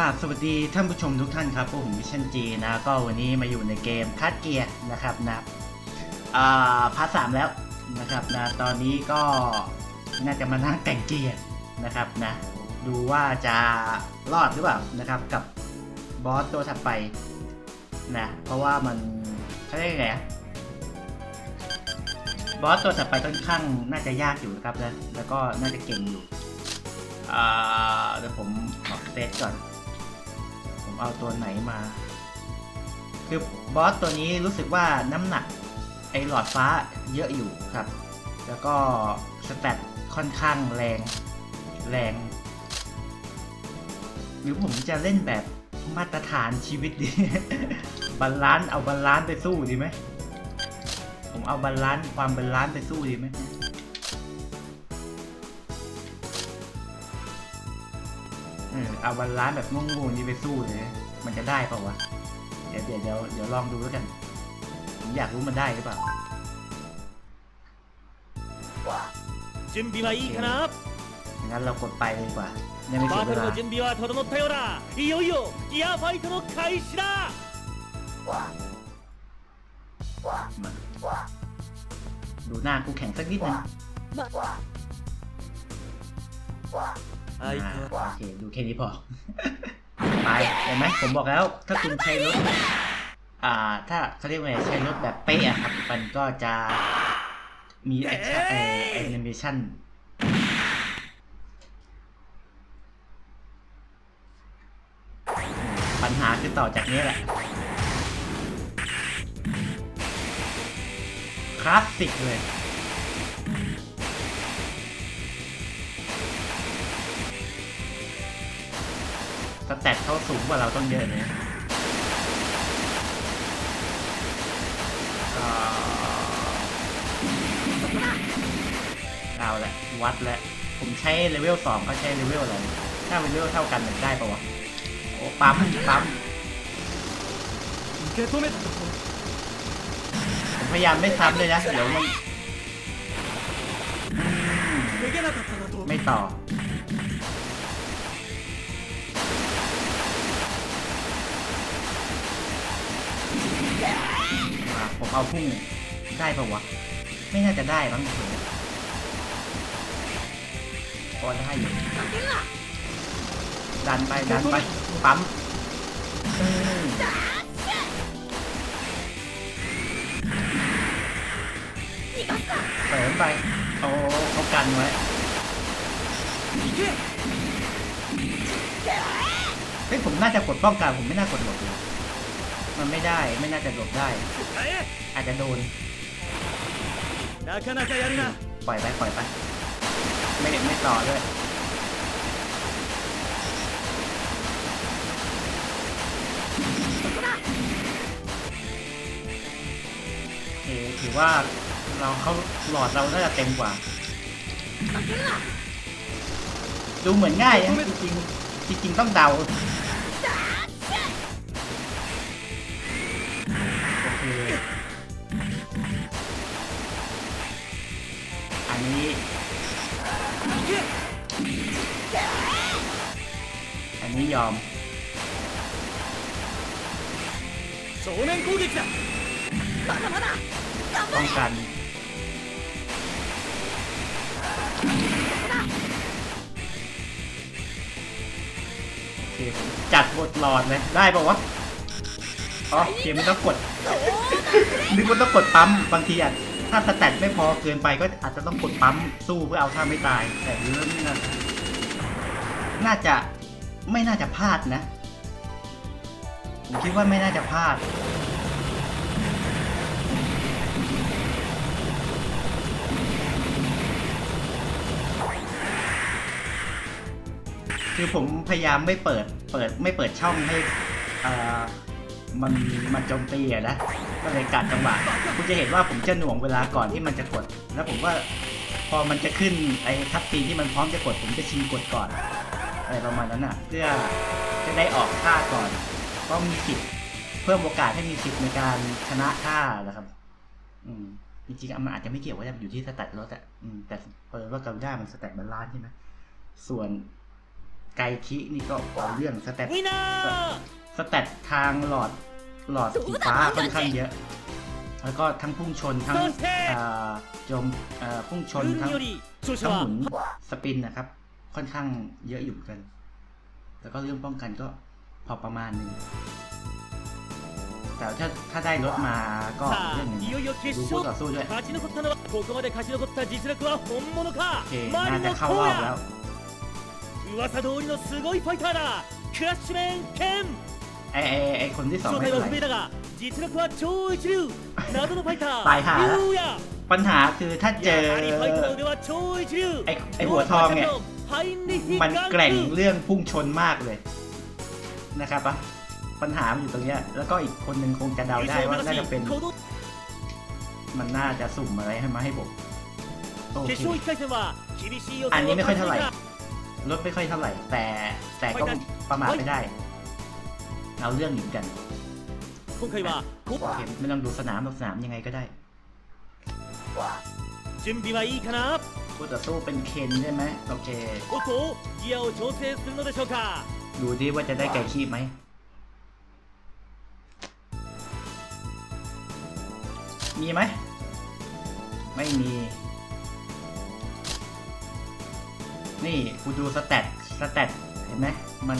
ราบสวัสดีท่านผู้ชมทุกท่านครับพวกผมวิชันจีนะก็วันนี้มาอยู่ในเกมคัดเกียร์นะครับนะอ่าพาร์ทสามแล้วนะครับนะตอนนี้ก็น่าจะมานั่งแต่งเกียร์นะครับนะดูว่าจะรอดหรือเปล่านะครับกับบอสตัวถัดไปนะเพราะว่ามันเขาเรียกไงบอสตัวถัดไปค่อนข้างน่าจะยากอยู่นะครับนะแล้วก็น่าจะเก่งอยู่เดี๋ยวผมขอเซตก่อน เอาตัวไหนมา คือบอสตัวนี้รู้สึกว่าน้ำหนักไอหลอดฟ้าเยอะอยู่ครับ แล้วก็สแตทค่อนข้างแรงแรง หรือผมจะเล่นแบบมาตรฐานชีวิตดี บาลานซ์เอาบาลานซ์ไปสู้ดีไหม ผมเอาบาลานซ์ความบาลานซ์ไปสู้ดีไหม ออเอาบาลานซ์แบบงงๆนี่ไปสู้เลย มันจะได้เปล่าวะ เดี๋ยวเดี๋ยวเดี๋ยวเดี๋ยวลองดูแล้วกัน ผมอยากรู้มันได้หรือเปล่า 準備はいいかな งั้นเรากดไปเลยดีกว่ายังไม่เสี バ ย ト เว ル ลา の準備は整ったようだいよいよギアファイトの開始だ มาดูหน้ากูแข่งสักนิดนึง 相 อ่า 変わ โอเคดูแค่นี้พอ ไปเห็นไหมผมบอกแล้ว ถ้าคุณใช้รถ อ่า ถ้าเขาเรียกว่าไงใช้รถแบบเป๊ะอะครับ มันก็จะมีแอคชั่นแอนิเมชันปัญหาคือต่อจากนี้แหละ คลาสสิกเลย สแตะเขาสูงกว่าเราต้องเยอะเลยเอาละวัดแล้วผมใช้เลเวลสองเขใช้เลเวลอะไร ถ้าเลเวลเท่ากันมันได้ปะวะ โอ้ปั๊มปั๊มผมพยายามไม่ซ้ำเลยนะ เดี๋ยวมัน ไม่ต่อ ผมเอาพุ่งได้ปะวะ ไม่น่าจะได้บ้างเถอะพอได้อยู่ดันไปดันไปปั๊มอืมเสริมไปโอ้เขากันไว้行けเฮ้ยผมน่าจะกดป้องกันผมไม่น่ากดหลบเลย มันไม่ได้ไม่น่าจะหลบได้ อาจจะโดนปล่อยไปปล่อยไปไม่เห็ไม่ต่อด้วยถือว่าเราเขาหลอดเราน่าจะเต็มกว่า ดูเหมือนง่ายจริงจริงต้องเดาี้อันนี้ยอมป้องกันโอเคผมจัดบทหลอดเลยได้ปะวะอ๋อเกไม่ต้องกดนึกว่าต้องกดปั๊มบางทีอะ ถ้าสแตทไม่พอเกินไปก็อาจจะต้องกดปั๊มสู้เพื่อเอาท่าไม่ตาย แต่เรื่องนี้นะน่าจะไม่น่าจะพลาดนะ ผมคิดว่าไม่น่าจะพลาดคือผมพยายามไม่เปิด เปิดไม่เปิดช่องให้มันมันโจมตีอะนะ ก็เลยกัดจังหวะคุณจะเห็นว่าผมจะหน่วงเวลาก่อนที่มันจะกด แล้วผมว่าพอมันจะขึ้นไอ้ทัพปีที่มันพร้อมจะกด ผมจะชิงกดก่อน อะไรประมาณนั้นน่ะ เพื่อจะได้ออกท่าก่อนเพราะมีสิทธิ์เพิ่มโอกาสให้มีสิทธิ์ในการชนะท่านะครับ อืมจริงๆมันอาจจะไม่เกี่ยวว่าอยู่ที่สแตทรถอะแต่เพราะว่ากาด้ามันสแตทมันล้านใช่ไหมส่วนไกคินี่ก็เอาเรื่องสแตทสแตททางหลอด หลอดสีฟ้าค่อนข้างเยอะ แล้วก็ทั้งพุ่งชนทั้งอ่าโจมอ่าพุ่งชน 運 ทั้ง より調子 ทั้งห は มุนสปินนะครับ ค่อนข้างเยอะอยู่เหมือนกัน แล้วก็เรื่องป้องกันก็พอประมาณหนึงแต่ถ้าถ้าได้รถมาก็ さ เรื่อง あ หนึง いよいよ決 ดูคู่ 勝 ต่อสู้ด้วย 勝ち残ったのはここまで勝ち残った実力は本物か โอเค マ น่า リ จะ ノ เข้ารอบ 荒 แล้ว 野噂通りのすごいファイターだクラッシュメンケン ไอไอไคนที่สองไม่เป็นไรตายหาปัญหาคือถ้าเจอไอไหัวทองเนี่ยมันแกร่งเรื่องพุ่งชนมากเลยนะครับปะปัญหาอยู่ตรงเนี้ยแล้วก็อีกคนหนึ่งคงจะเดาได้ว่าน่าจะเป็น มันน่าจะสุ่มอะไรให้มาให้ผมโอเคอันนี้ไม่ค่อยเท่าไหร่ลดไม่ค่อยเท่าไหร่ แต่แต่ก็ประมาทไม่ได้ เอาเรื่องอยู่เหมือนกัน 今回はこ โอเคไม่ต้องดูสนามหรอกสนามยังไงก็ได้ 準備はいいかな คู่ต่อสู้เป็นเคนใช่ไหมโอเค おっとギアを調整するのでしょうか ดูดิว่าจะได้ไก่คีบไหม มีไหม ไม่มี นี่กูดูสแตทสแตทเห็นไหม มัน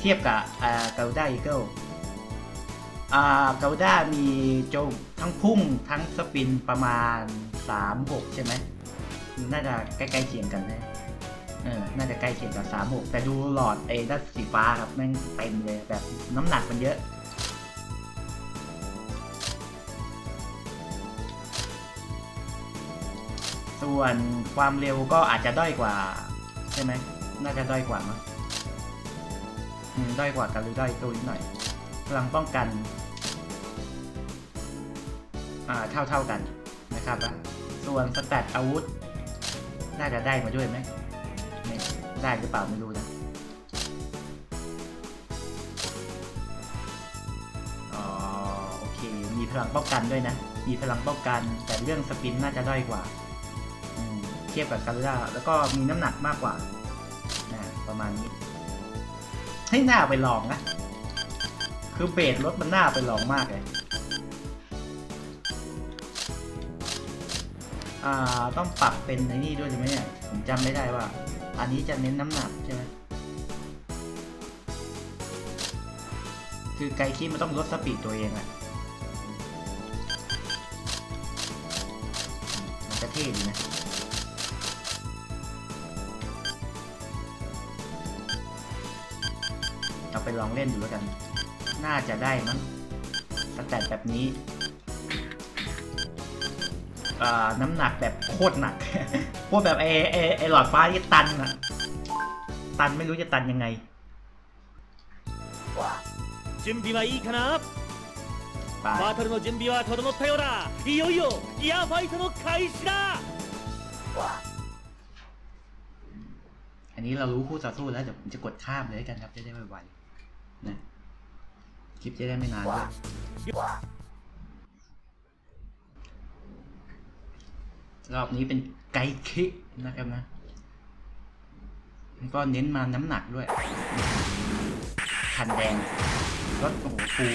เทียบกับอ่าเกาด้าอีเกิลอ่าเกาด้ามีโจมทั้งพุ่งทั้งสปินประมาณ 3-6 ใช่ไหม น่าจะใกล้ๆเคียงกันนะเออ น่าจะใกล้เคียงกับสามหกแต่ดูหลอดไอ้ด้านสีฟ้าครับแม่งเต็มเลยแบบน้ำหนักมันเยอะส่วนความเร็วก็อาจจะด้อยกว่า ใช่ไหม น่าจะด้อยกว่ามั้ง อืมด้กว่ากันหรือได้ตัวนิดหน่อยพลังป้องกันอ่าเท่าเท่ากันนะครับ ส่วนสแตทอาวุธ น่าจะได้มาด้วยไหมได้หรือเปล่าไม่รู้นะอ๋อโอเค มีพลังป้องกันด้วยนะ มีพลังป้องกัน แต่เรื่องสปินน่าจะด้อยกว่า เทียบกับกาล่าแล้วก็มีน้ำหนักมากกว่านะประมาณนี้ ให้หน้าไปลองนะ คือเบสรถมันหน่าไปลองมากเลยอ่าต้องปรับเป็นในนี่ด้วยใช่ไหมเนี่ย ผมจำไม่ได้ว่า อันนี้จะเน้นน้ำหนักใช่ไหมคือไกคิมันต้องลดสปีดตัวเองอะมันจะเท่ดีนะ ไปลองเล่นดูแล้วกัน น่าจะได้มั้งสแตทแบบนี้ อ่าน้ำหนักแบบโคตรหนัก พวกแบบไอไอไอหลอดฟ้าที่ตันอะตันไม่รู้จะตันยังไง 準備はいいかな ไป バトルの準備は整ったようだいよいよギアファイトの開始だ อันนี้เรารู้คู่ต่อสู้แล้วเดี๋ยวผมจะกดข้ามเลยกันครับจะได้ไวๆ นะคลิปจะได้ไม่นานด้วยรอบนี้เป็นไกคินะครับนะแล้วก็เน้นมาน้ำหนักด้วย คันแดง รถโอ้โหฟู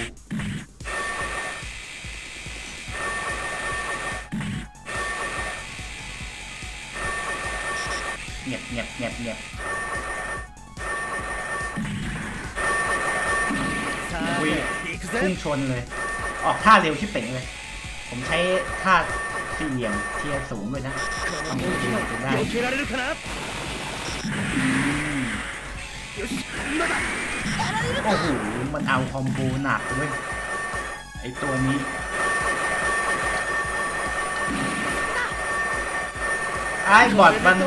เงียบเงียบเงียบเงียบ ยพุ่งชนเลย ออกท่าเร็วชิบเป๋งเลย ผมใช้ท่าสี่เหลี่ยมเทียร์สูงเลยนะทำให้ดีได้โอ้โห มันเอาคอมโบหนักเลยไอตัวนี้ไอบอดมัน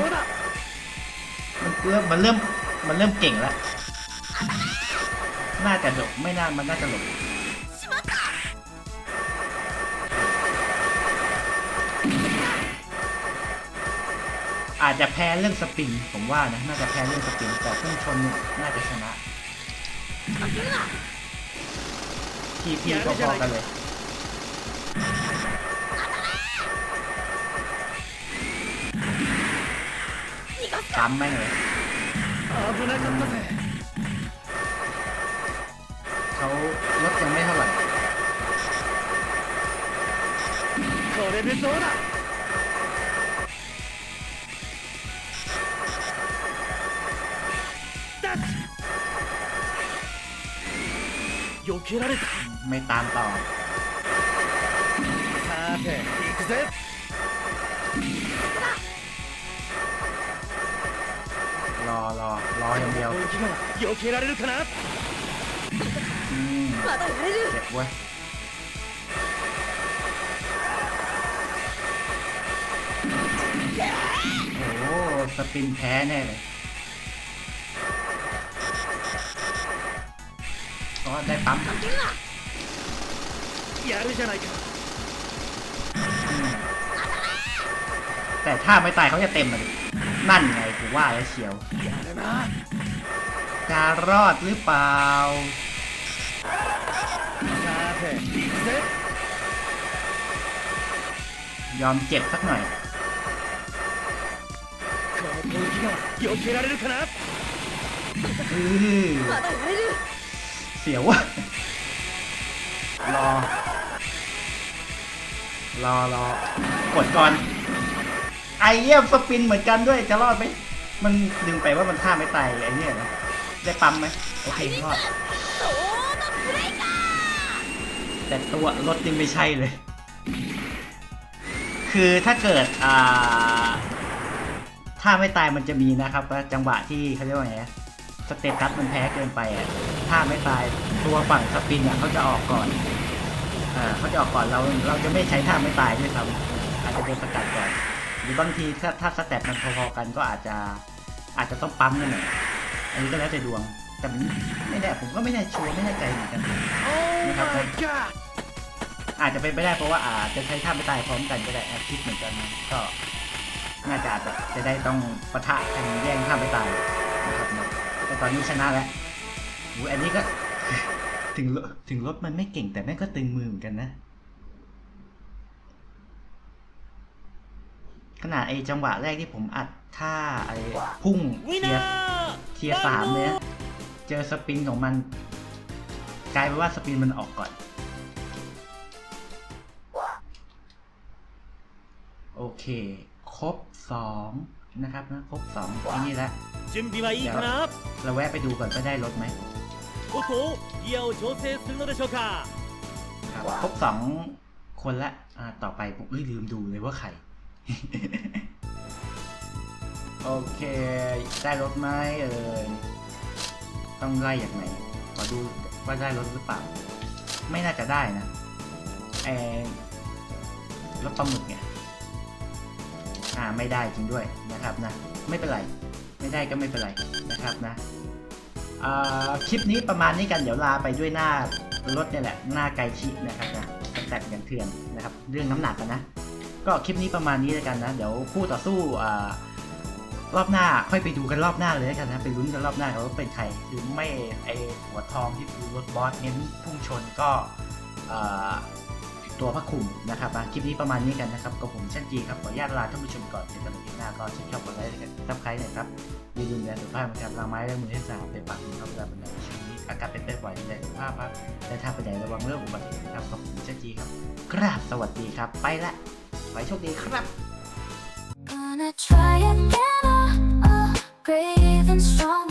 มันเริ่มมันเริ่มมันเริ่มเก่งแล้ว น่าจะหลบไม่น่ามันน่าจะหลบอาจจะแพ้เรื่องสปริงผมว่านะน่าจะแพ้เรื่องสปริงแต่เรื่องชนน่าจะชนะทีพีพอๆกันเลยซ้ำแม่งเลย เขารถยังไม่เท่าไหร่ これでどうだダッチ避けられた ไม่ตามต่อ さて行くぜ รอรอรออย่างเดียว 攻撃が避けられるかな นี่เจ็บโอ้สปินแพ้แน่เลยก็ได้ปั๊มแย่หรือไฉไรแต่ถ้าไม่ตายเขาจะเต็มเลยนั่นไงผมว่าแล้วเชียว จะรอดหรือเปล่า ยอมเจ็บสักหน่อยเสียวะรอ รอรอกดก่อน ไอเยี่ยมสปินเหมือนกันด้วยจะรอดไหมมันดึงไปว่ามันฆ่าไม่ตายไอเนี่ยนะได้ปั๊มไหมโอเครอด แต่ตัวรถยังไม่ใช่เลย คือถ้าเกิดอ่าถ้าไม่ตายมันจะมีนะครับ จังหวะที่เขาเรียกว่าไงสเตตัสมันแพ้เกินไปอะถ้าไม่ตายตัวฝั่งสปินอะเขาจะออกก่อนอ่าเขาจะออกก่อนเราเราจะไม่ใช้ท่าไม่ตายด้วยซ้ำอาจจะโดนสกัดก่อนหรือบางทีถ้าถ้าสเตตมันพอๆกันก็อาจจะอาจจะต้องปั๊มกันหน่อยอันนี้ก็แล้วแต่ดวง แต่ไม่แน่ผมก็ไม่แน่ชัวร์ไม่แน่ใจเหมือนกันนะครับอาจจะเป็นไปได้เพราะว่าอาจจะใช้ท่าไปตายพร้อมกันก็ได้แอคทิฟเหมือนกันก็น่าจะาจจะได้ต้องปะทะกันแย่งท่าไปตายนะครับนะแต่ตอนนี้ชนะแล้วอันนี้ก็ถึงถึงรถมันไม่เก่งแต่แม่ก็ตึงมือเหมือนกันนะ ขนาดไอจังหวะแรกที่ผมอัดท่าไอพุ่งเทียเทียสามเลย เจอสปินของมัน กลายเป็นว่าสปินมันออกก่อน โอเค ครบสองนะครับนะ ครบสองที่นี่แล้วมบีไครับเราแวะไปดูก่อนว่ได้รถไหมโอ้โหเกี่ยวโชเซซึงโนเดโชกาครับครบสองคนละอ่าต่อไปผมลืมดูเลยว่าใคร โอเค ได้รถไหมเอ่ย ต้องไล่อย่างไหนขอดูว่าได้รถหรือเปล่า ไม่น่าจะได้นะเอรถปลาหมึกเนี่ยอ่าไม่ได้จริงด้วยนะครับนะ ไม่เป็นไร ไม่ได้ก็ไม่เป็นไรนะครับนะอ่าคลิปนี้ประมาณนี้กันเดี๋ยวลาไปด้วยหน้ารถเนี่ยแหละหน้าไกชินะครับนะแตทอย่างเถื่อนนะครับ เรื่องน้ำหนักกันนะ ก็คลิปนี้ประมาณนี้แล้วกันนะ เดี๋ยวคู่ต่อสู้อ่า รอบหน้าค่อยไปดูกันรอบหน้าเลยกันนะไปลุ้นกันรอบหน้าว่าเป็นใครคือไม่ไอหัวทองที่คือรถบอสเน้นพุ่งชนก็ตัวพระคุมนะครับคลิปนี้ประมาณนี้กันนะครับกับผมเช่นจีครับขออนุญาตลาท่านผู้ชมก่อนเจอกันในคลิปหน้าก็ชื่นชอบกดไลค์กันซับสไครต์หน่อยครับอย่าลืมดูแลสุขภาพนะครับล้างไม้ล้างมือให้สะอาดเป็นปากเป็นคำเวลาเป็นในช่วงนี้อากาศเป็นไปบ่อยดูแลสุขภาพครับและถ้าไปไหนระวังเรื่องอุบัติเหตุนะครับขอบคุณเช่นจีครับกราบสวัสดีครับ ไปละขอให้โชคดีครับ Gonna try again brave and strong.